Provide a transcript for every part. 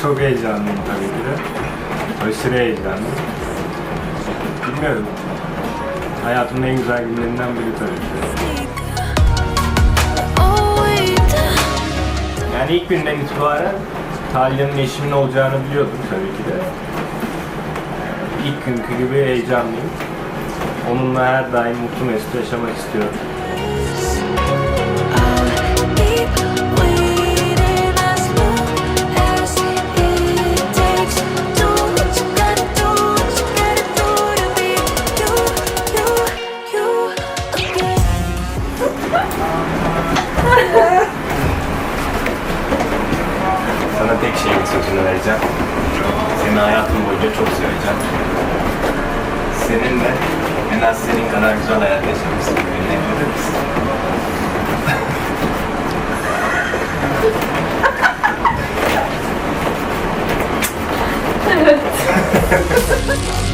소개이지 않는 가격이를 얼스레이지 않는 Bilmiyorum. Hayatımın en güzel günlerinden biri tabii ki. Yani ilk günden itibaren Talya'nın eşimin olacağını biliyordum tabii ki de. İlk günkü gibi heyecanlıyım. Onunla her daim mutlu mesut yaşamak istiyorum. Sözünü vereceğim. Seni hayatım boyunca çok seveceğim. Seninle en az senin kadar güzel hayat istiyorum. Benimle evlenir misin? Evet.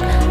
us.